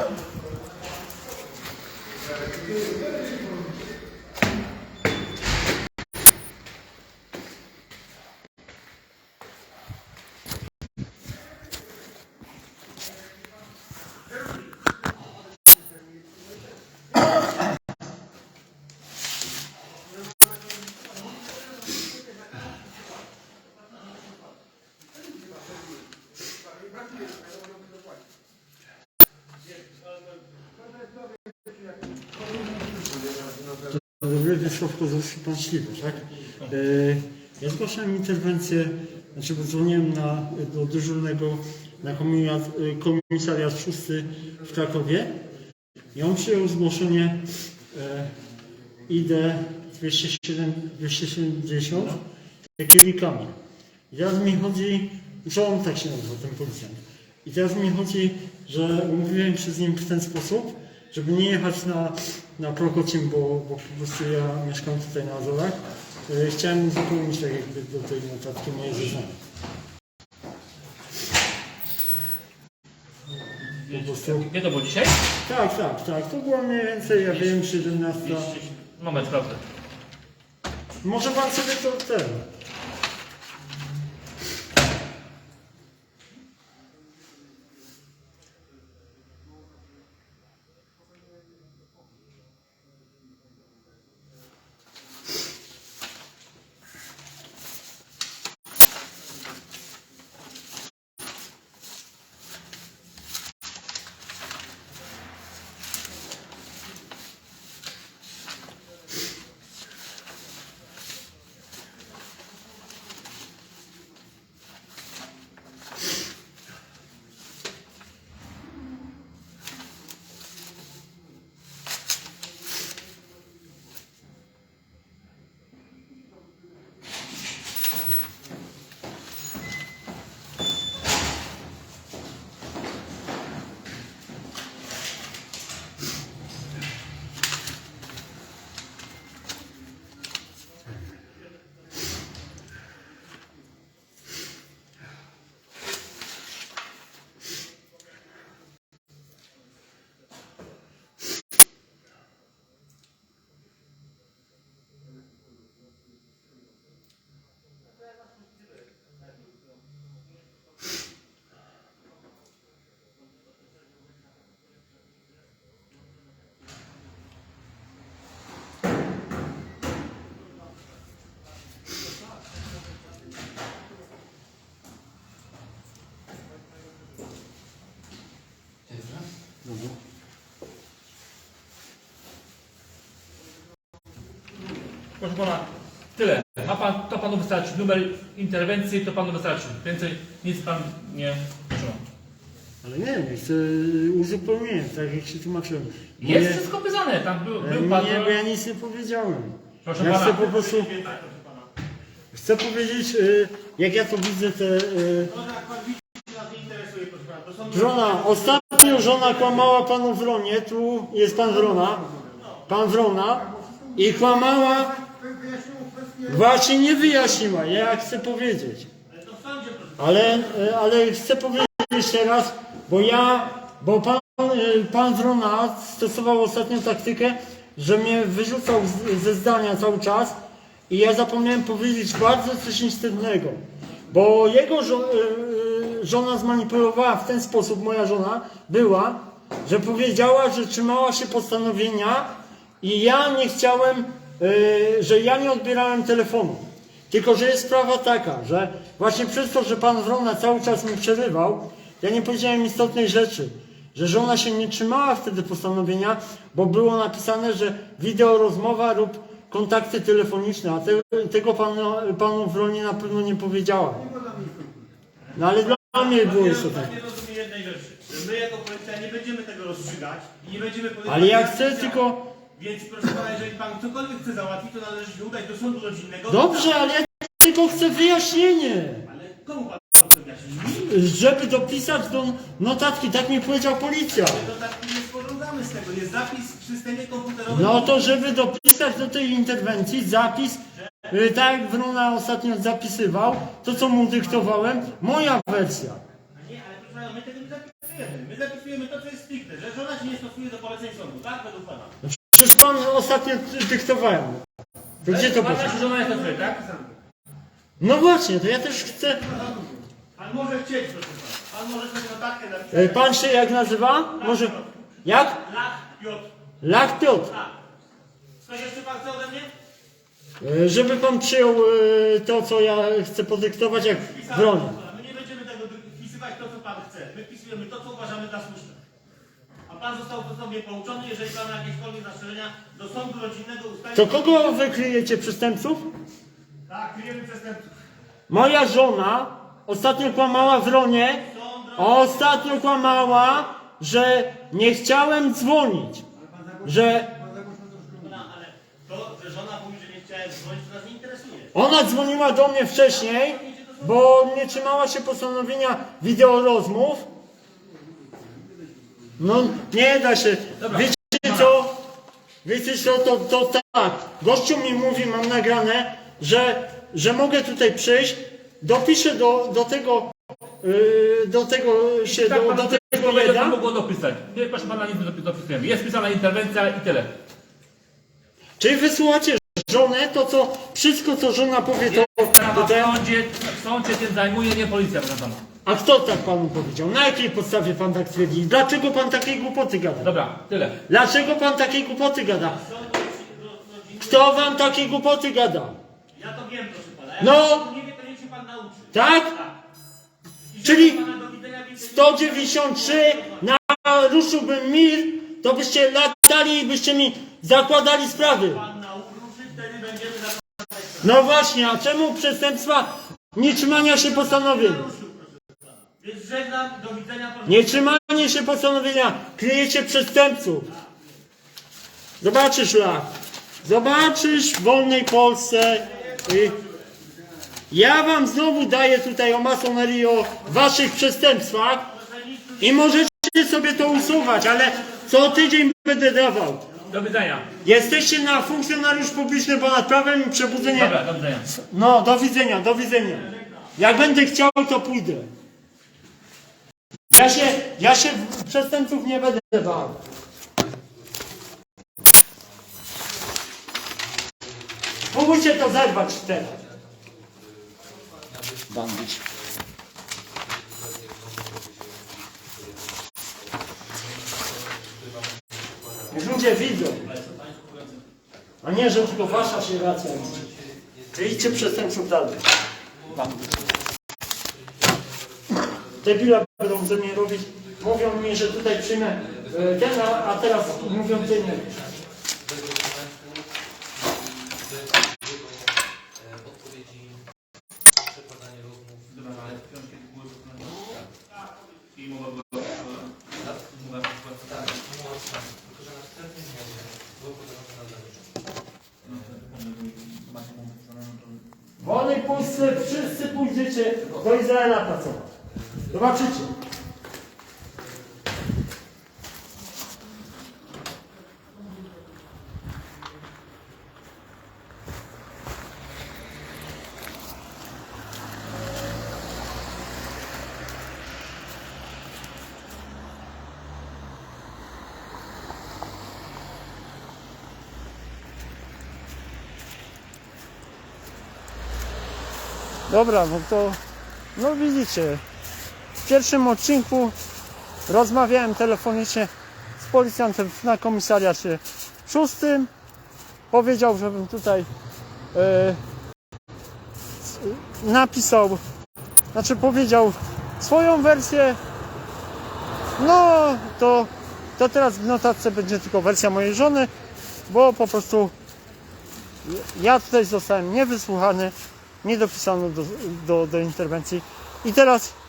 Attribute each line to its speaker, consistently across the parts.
Speaker 1: Yeah. Słówko zasypaczliwe, tak? E, Ja zgłaszałem interwencję, znaczy dzwoniłem na, do dyżurnego na komisariat, e, komisariat szósty w Krakowie i on przyjął zgłoszenie ID 207, 270 kielikami. I teraz mi chodzi, że on tak się nazywa, ten policjant. I teraz mi chodzi, że mówiłem się z nim w ten sposób, żeby nie jechać na, na Prokocim, bo, bo po prostu ja mieszkam tutaj na Azorach. E, Chciałem uzupełnić tak jakby do tej notatki moje zeznania. Po prostu.
Speaker 2: Gdzie to było dzisiaj?
Speaker 1: Tak, tak, tak. To było mniej więcej, ja wiem, 17.
Speaker 2: Moment, sprawdzę.
Speaker 1: Może pan sobie to ten.
Speaker 2: Proszę pana, tyle. Ma pan, to panu wystarczy. Numer interwencji to panu wystarczy. Więcej nic pan nie trzyma.
Speaker 1: Ale nie wiem, chcę uzupełnienie, tak jak się tłumaczyłem.
Speaker 2: Jest
Speaker 1: Moje-
Speaker 2: wszystko pisane. Tam był, był pan.
Speaker 1: Nie, bo ja nic nie powiedziałem.
Speaker 2: Proszę
Speaker 1: ja
Speaker 2: pana.
Speaker 1: chcę po prostu. Chcę powiedzieć, y, jak ja to widzę te. y, Żona, ostatnio żona kłamała panu Wronie, tu jest pan Wrona, pan Wrona i kłamała, właśnie nie wyjaśniła, ja chcę powiedzieć. Ale, y, ale chcę powiedzieć teraz, bo ja, bo pan, y, pan Wrona stosował ostatnią taktykę, że mnie wyrzucał ze zdania cały czas i ja zapomniałem powiedzieć bardzo coś istotnego, bo jego żo, y, żona zmanipulowała w ten sposób, moja żona była, że powiedziała, że trzymała się postanowienia i ja nie chciałem, że ja nie odbierałem telefonu. Tylko, że jest sprawa taka, że właśnie przez to, że pan Wrona cały czas mi przerywał, ja nie powiedziałem istotnej rzeczy, że żona się nie trzymała wtedy postanowienia, bo było napisane, że wideo rozmowa lub kontakty telefoniczne, a te, tego panu, panu Wronie na pewno nie powiedziała. No ale dla mnie było istotne.
Speaker 3: My jako policja nie będziemy tego rozstrzygać i nie będziemy
Speaker 1: Ale ja chcę tylko...
Speaker 3: Więc proszę pana, jeżeli pan cokolwiek chce załatwić, to należy się udać do sądu rodzinnego.
Speaker 1: Dobrze, ale ja tylko chcę wyjaśnienie.
Speaker 3: Ale komu pan chce wyjaśnić? Mi?
Speaker 1: Żeby dopisać do notatki, tak mi powiedział policja.
Speaker 3: To tak nie sporządzamy z tego. Jest zapis w systemie komputerowym.
Speaker 1: No to żeby dopisać do tej interwencji zapis, y, tak jak Wrona ostatnio zapisywał, to co mu dyktowałem, moja wersja.
Speaker 3: Nie, ale proszę pana, my tego nie zapisujemy. zapisujemy. My zapisujemy to, co jest stricte, że żona się nie stosuje do poleceń sądu, tak? Według pana.
Speaker 1: Ostatnio dyktowałem. To gdzie to
Speaker 2: Pana
Speaker 1: poszło?
Speaker 2: żona jest tak?
Speaker 1: No właśnie, to ja też chcę.
Speaker 3: Pan może chcieć, proszę pana. Pan może sobie notatkę
Speaker 1: E,
Speaker 3: napisać.
Speaker 1: Pan się jak nazywa? Może. Jak?
Speaker 3: Lach, Piotr.
Speaker 1: Lach Piotr.
Speaker 3: Tak. Coś jeszcze pan chce ode mnie?
Speaker 1: E, Żeby pan przyjął e, to, co ja chcę podyktować, jak
Speaker 3: Pisałem,
Speaker 1: broń.
Speaker 3: My nie będziemy tego wpisywać to, co pan chce. My wpisujemy to, co uważamy za słuszne. Pan został to sobie pouczony, jeżeli pan ma jakiekolwiek zastrzeżenia do sądu rodzinnego ustalić.
Speaker 1: To kogo wy kryjecie przestępców?
Speaker 3: Tak, kryjemy przestępców.
Speaker 1: Moja żona ostatnio kłamała w Ronie. Ostatnio kłamała, że nie chciałem dzwonić. Że
Speaker 3: Pana, ale to, że żona mówi, że nie chciałem dzwonić, to nas nie interesuje.
Speaker 1: ona dzwoniła do mnie wcześniej, bo nie trzymała się postanowienia wideorozmów. No nie da się. Wiecie co? Wiecie co, to, to tak. Gościu mi mówi, mam nagrane, że, że mogę tutaj przyjść, dopiszę do, do tego, yy, do tego się,
Speaker 2: Tak,
Speaker 1: do, do
Speaker 2: tego
Speaker 1: jeda.
Speaker 2: to mogło dopisać. Nie, proszę pana, nic nie dopis- dopisujemy. Jest pisana interwencja i tyle.
Speaker 1: Czyli wysłuchacie żonę, to co, wszystko co żona powie, to, to
Speaker 2: Sprawa w sądzie, w sądzie tym zajmuje, nie policja, proszę pana.
Speaker 1: A kto tak panu powiedział? Na jakiej podstawie pan tak twierdzi? Dlaczego pan takiej głupoty gada?
Speaker 2: Dobra, tyle.
Speaker 1: Dlaczego pan takiej głupoty gada? Kto wam takiej głupoty gada?
Speaker 3: Ja to wiem, proszę pana. Ja
Speaker 1: No.
Speaker 3: Nie wie, to niech się pan nauczy.
Speaker 1: Tak?
Speaker 3: I
Speaker 1: Czyli
Speaker 3: życzę pana do widzenia więcej.
Speaker 1: 193 naruszyłbym mir, to byście latali i byście mi zakładali sprawy.
Speaker 3: Pan nauczy, wtedy będziemy za
Speaker 1: No właśnie, a czemu przestępstwa nietrzymania się postanowień?
Speaker 3: Więc żegnam, do widzenia. proszę
Speaker 1: Nietrzymanie się postanowienia kryjecie przestępców. Zobaczysz lach. Zobaczysz w wolnej Polsce. I ja wam znowu daję tutaj o masonerii, o waszych przestępstwach i możecie sobie to usuwać, ale co tydzień będę dawał.
Speaker 2: Do widzenia.
Speaker 1: Jesteście na funkcjonariusz publiczny ponad prawem i przebudzenie.
Speaker 2: Dobra, do widzenia.
Speaker 1: No, do widzenia, do widzenia. Jak będę chciał, to pójdę. Ja się, ja się przestępców nie będę bał. Spróbujcie to zerwać teraz. Bandyci. Niech ludzie widzą. A nie, że tylko wasza się racja liczy. Czy idźcie przestępców dalej. Debila będą ze mnie robić. Mówią mi, że tutaj przyjmę e, ten, a, teraz mówią ty nie. Polsce wszyscy pójdziecie do Izraela pracować. Zobaczycie. Dobra, no to no widzicie. Pierwszym odcinku rozmawiałem telefonicznie z policjantem na komisariacie szóstym. Powiedział, żebym tutaj e, napisał, znaczy powiedział swoją wersję. No to, to teraz w notatce będzie tylko wersja mojej żony, bo po prostu ja tutaj zostałem niewysłuchany, nie dopisano do, do, do interwencji i teraz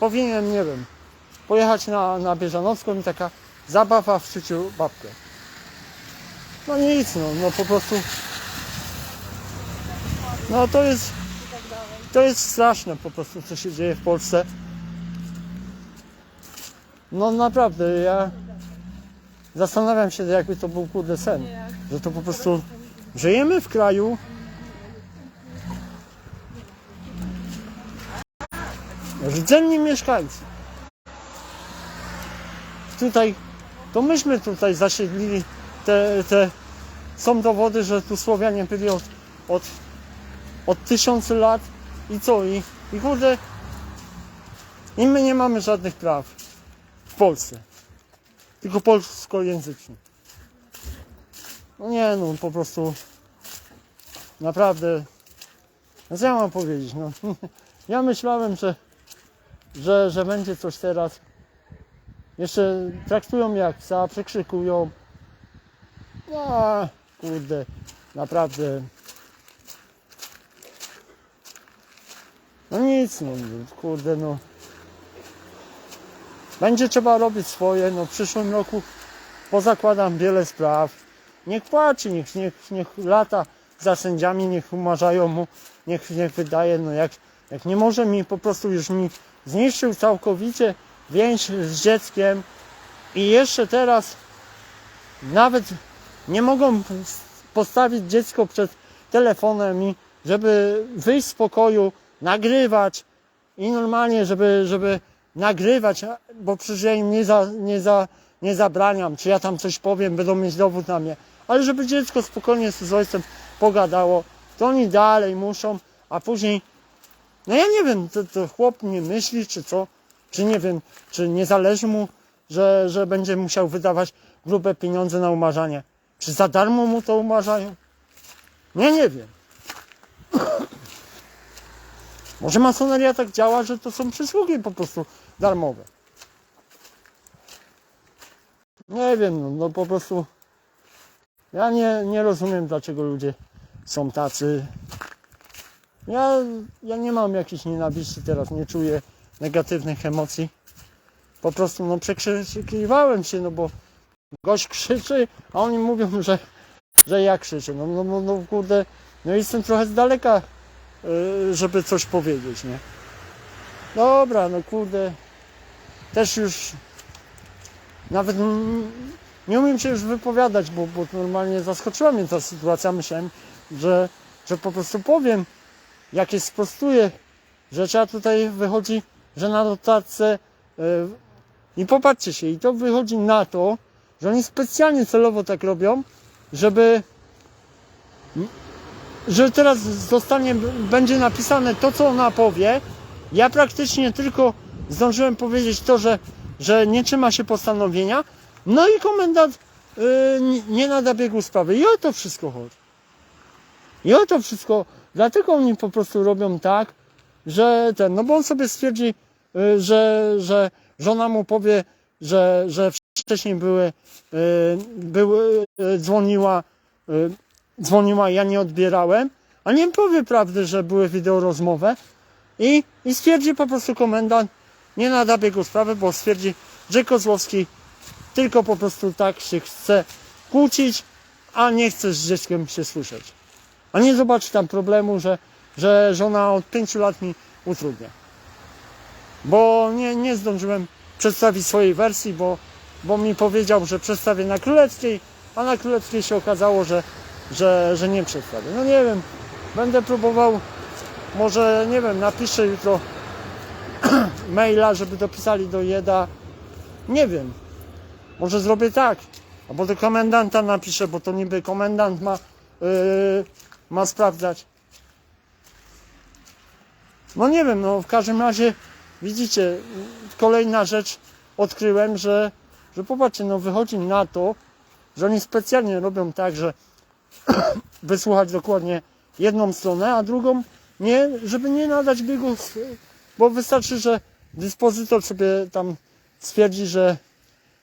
Speaker 1: powinienem, nie wiem, pojechać na, na Bieżanowską i taka zabawa w szczyciu babkę. No nic, no, no po prostu no to jest to jest straszne po prostu, co się dzieje w Polsce. No naprawdę, ja zastanawiam się, jakby to był kurde sen, że to po prostu żyjemy w kraju, rdzenni mieszkańcy. tutaj, to myśmy tutaj zasiedlili te, te są dowody, że tu Słowianie byli od, od, od tysiący lat i co, i, i kurde, i my nie mamy żadnych praw w Polsce, tylko polskojęzycznych. No nie no, po prostu naprawdę, no co ja mam powiedzieć, no. Ja myślałem, że, że, że będzie coś teraz. Jeszcze traktują jak psa, przekrzykują. No, kurde, naprawdę. No nic, no, kurde, no. Będzie trzeba robić swoje, no w przyszłym roku pozakładam wiele spraw. Niech płaci, niech, niech, niech lata za sędziami, niech umarzają mu, niech, niech wydaje, no jak, jak nie może mi po prostu już mi zniszczył całkowicie więź z dzieckiem i jeszcze teraz nawet nie mogą postawić dziecko przed telefonem i żeby wyjść z pokoju, nagrywać i normalnie, żeby, żeby nagrywać, bo przecież ja im nie, za, nie, za, nie zabraniam, czy ja tam coś powiem, będą mieć dowód na mnie, ale żeby dziecko spokojnie z ojcem pogadało, to oni dalej muszą, a później, no ja nie wiem, to, to chłop nie myśli, czy co, czy nie wiem, czy nie zależy mu, że, że będzie musiał wydawać grube pieniądze na umarzanie. Czy za darmo mu to umarzają? Nie, nie wiem. Może masoneria tak działa, że to są przysługi po prostu darmowe. Nie wiem, no, no po prostu ja nie, nie rozumiem dlaczego ludzie są tacy. Ja, ja nie mam jakiejś nienawiści teraz, nie czuję negatywnych emocji. Po prostu no przekrzykiwałem się, no bo gość krzyczy, a oni mówią, że, że ja krzyczę. No, no, no, no kurde, no jestem trochę z daleka, y, żeby coś powiedzieć, nie? Dobra, no kurde, też już nawet nie umiem się już wypowiadać, bo, bo normalnie zaskoczyła mnie ta sytuacja. Myślałem, że, że po prostu powiem, jakieś sprostuję, że trzeba tutaj wychodzi, że na notatce y, i popatrzcie się, i to wychodzi na to, że oni specjalnie celowo tak robią, żeby że teraz zostanie, będzie napisane to, co ona powie. Ja praktycznie tylko zdążyłem powiedzieć to, że, że nie trzyma się postanowienia. No i komendant yy, nie- nie nada biegu sprawy. I o to wszystko chodzi. I o to wszystko, dlatego oni po prostu robią tak, że ten, no bo on sobie stwierdzi, y, że, że żona mu powie, że, że wcześniej były, y, były y, dzwoniła, dzwoniła, ja nie odbierałem, a nie powie prawdy, że były wideo rozmowę i, i stwierdzi po prostu komendant, nie nada biegu sprawy, bo stwierdzi, że Kozłowski tylko po prostu tak się chce kłócić, a nie chce z dzieckiem się słyszeć. A nie zobaczy tam problemu, że, że żona od pięciu lat mi utrudnia. Bo nie, nie zdążyłem przedstawić swojej wersji, bo, bo mi powiedział, że przedstawię na Królewskiej, a na Królewskiej się okazało, że, że, że nie przedstawię. No nie wiem, będę próbował, może nie wiem, napiszę jutro maila, żeby dopisali do JEDA. Nie wiem, może zrobię tak, albo do komendanta napiszę, bo to niby komendant ma, yy, ma sprawdzać. No nie wiem, no w każdym razie widzicie, kolejna rzecz odkryłem, że, że popatrzcie, no wychodzi na to, że oni specjalnie robią tak, że wysłuchać dokładnie jedną stronę, a drugą nie, żeby nie nadać biegu, s- bo wystarczy, że dyspozytor sobie tam stwierdzi, że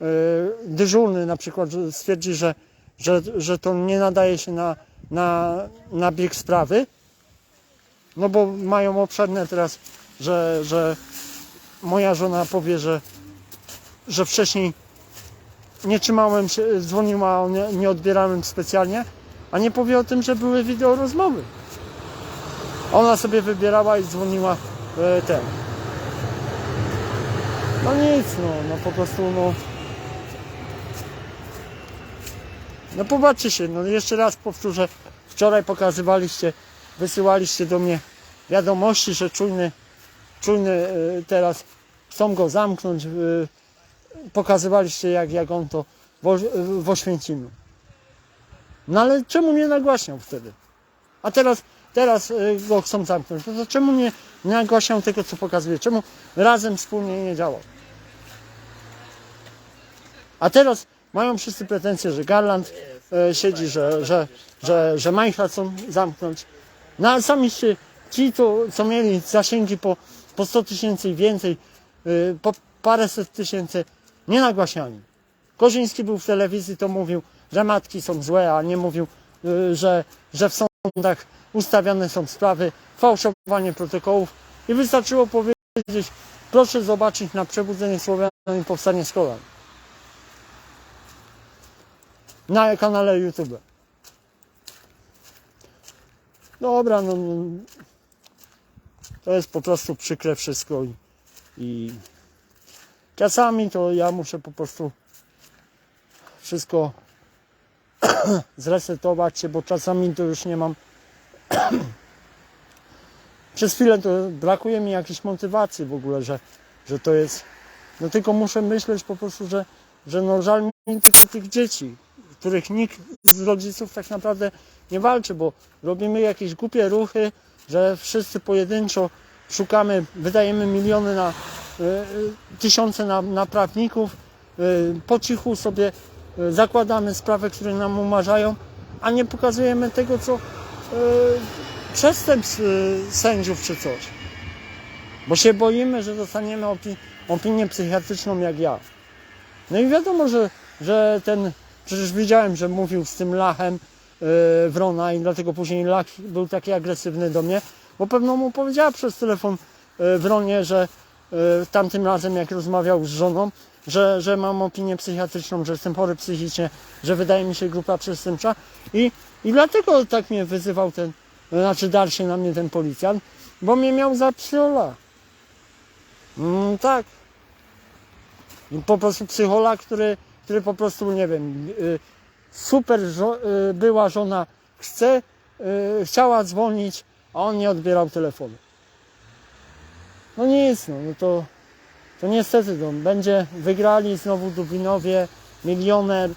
Speaker 1: yy, dyżurny na przykład stwierdzi, że, że, że to nie nadaje się na, na, na bieg sprawy, no bo mają obszerne teraz, że, że moja żona powie, że, że wcześniej nie trzymałem się, dzwoniła, nie, nie odbierałem specjalnie, a nie powie o tym, że były wideo rozmowy. Ona sobie wybierała i dzwoniła e, ten. No nic, no, no po prostu, no. No popatrzcie się, no jeszcze raz powtórzę. Wczoraj pokazywaliście, wysyłaliście do mnie wiadomości, że czujny, czujny e, teraz chcą go zamknąć, e, pokazywaliście jak, jak on to w, Oś- w Oświęcimiu. No ale czemu nie nagłaśniał wtedy? A teraz, teraz y, go chcą zamknąć. No to czemu nie, nie nagłaśniał tego, co pokazuje? Czemu razem wspólnie nie działał? A teraz mają wszyscy pretensje, że Garland e, siedzi, że, że, że, że Majcha chcą zamknąć. No ale sami się, ci, co, co mieli zasięgi po, po 100 tysięcy i więcej, y, po paręset tysięcy, nie nagłaśniali. Koziński był w telewizji, to mówił, że matki są złe, a nie mówił, y, że, że w sądach ustawiane są sprawy, fałszowanie protokołów i wystarczyło powiedzieć, proszę zobaczyć na przebudzenie Słowian i powstanie z kolan. Na kanale YouTube. Dobra, no, no. To jest po prostu przykre wszystko i, i czasami to ja muszę po prostu wszystko zresetować się, bo czasami to już nie mam. Przez chwilę to brakuje mi jakiejś motywacji w ogóle, że, że to jest no tylko muszę myśleć po prostu, że, że no żal mi tych, tych dzieci, których nikt z rodziców tak naprawdę nie walczy, bo robimy jakieś głupie ruchy, że wszyscy pojedynczo szukamy, wydajemy miliony na y, y, tysiące na, na prawników, y, po cichu sobie zakładamy sprawy, które nam umarzają, a nie pokazujemy tego, co przestępstw sędziów czy coś. Bo się boimy, że dostaniemy opi- opinię psychiatryczną jak ja. No i wiadomo, że, że ten, przecież widziałem, że mówił z tym lachem yy, Wrona i dlatego później lach był taki agresywny do mnie, bo pewno mu powiedziała przez telefon yy, Wronie, że yy, tamtym razem jak rozmawiał z żoną, że, że mam opinię psychiatryczną, że jestem chory psychicznie, że wydaje mi się grupa przestępcza i, i dlatego tak mnie wyzywał ten, znaczy dar się na mnie ten policjant, bo mnie miał za psychola. Mm, tak. I po prostu psychola, który, który po prostu, nie wiem, y, super żo- y, była żona chce, y, chciała dzwonić, a on nie odbierał telefonu. No nic, no, no to, to niestety no, będzie wygrali znowu Dublinowie, milioner,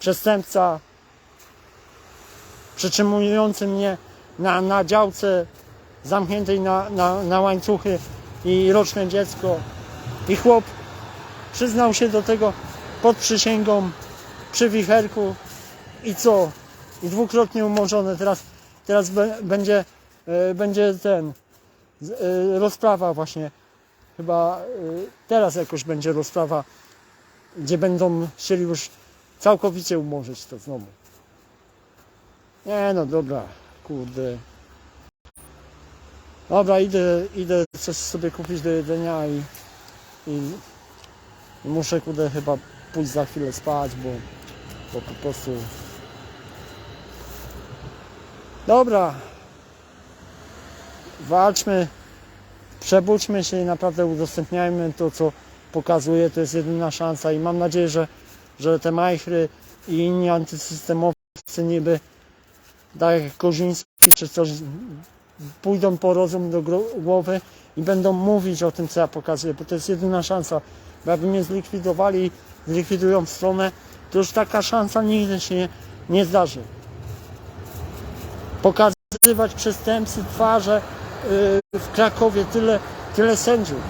Speaker 1: przestępca, przytrzymujący mnie na, na działce zamkniętej na, na, na łańcuchy i roczne dziecko. I chłop przyznał się do tego pod przysięgą przy wicherku i co? I dwukrotnie umorzone. Teraz, teraz będzie, e, będzie ten e, rozprawa właśnie. Chyba e, teraz jakoś będzie rozprawa, gdzie będą chcieli już całkowicie umorzyć to znowu. Nie no dobra, kurde. Dobra, idę, idę coś sobie kupić do jedzenia i, i muszę kurde chyba pójść za chwilę spać, bo, bo po prostu... Dobra. Walczmy, przebudźmy się i naprawdę udostępniajmy to, co pokazuje. To jest jedyna szansa i mam nadzieję, że, że te majchry i inni antysystemowcy niby tak jak Koziński czy coś pójdą po rozum do głowy i będą mówić o tym, co ja pokazuję, bo to jest jedyna szansa. Bo jakby mnie zlikwidowali, zlikwidują stronę, to już taka szansa nigdy się nie, nie zdarzy. Pokazywać przestępcy twarze yy, w Krakowie, tyle, tyle sędziów.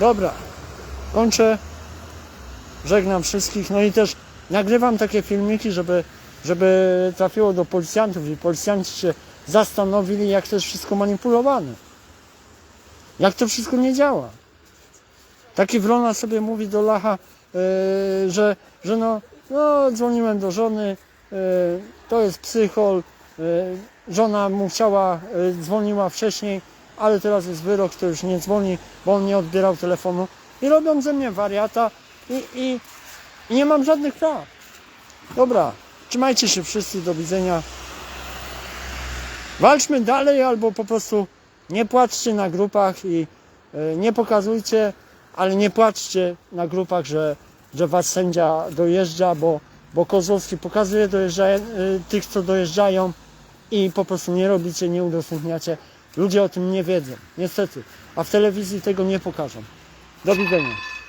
Speaker 1: Dobra, kończę. Żegnam wszystkich. No i też nagrywam takie filmiki, żeby, żeby trafiło do policjantów i policjanci się zastanowili, jak to jest wszystko manipulowane. Jak to wszystko nie działa. Taki Wrona sobie mówi do Lacha, yy, że, że no, no, dzwoniłem do żony, yy, to jest psychol, yy, żona mu chciała, yy, dzwoniła wcześniej, ale teraz jest wyrok, to już nie dzwoni, bo on nie odbierał telefonu i robią ze mnie wariata i, i, i nie mam żadnych praw. Dobra, trzymajcie się wszyscy, do widzenia. Walczmy dalej albo po prostu nie płaczcie na grupach i nie pokazujcie, ale nie płaczcie na grupach, że, że was sędzia dojeżdża, bo, bo Kozłowski pokazuje e, tych, co dojeżdżają i po prostu nie robicie, nie udostępniacie. Ludzie o tym nie wiedzą, niestety. A w telewizji tego nie pokażą. Do widzenia.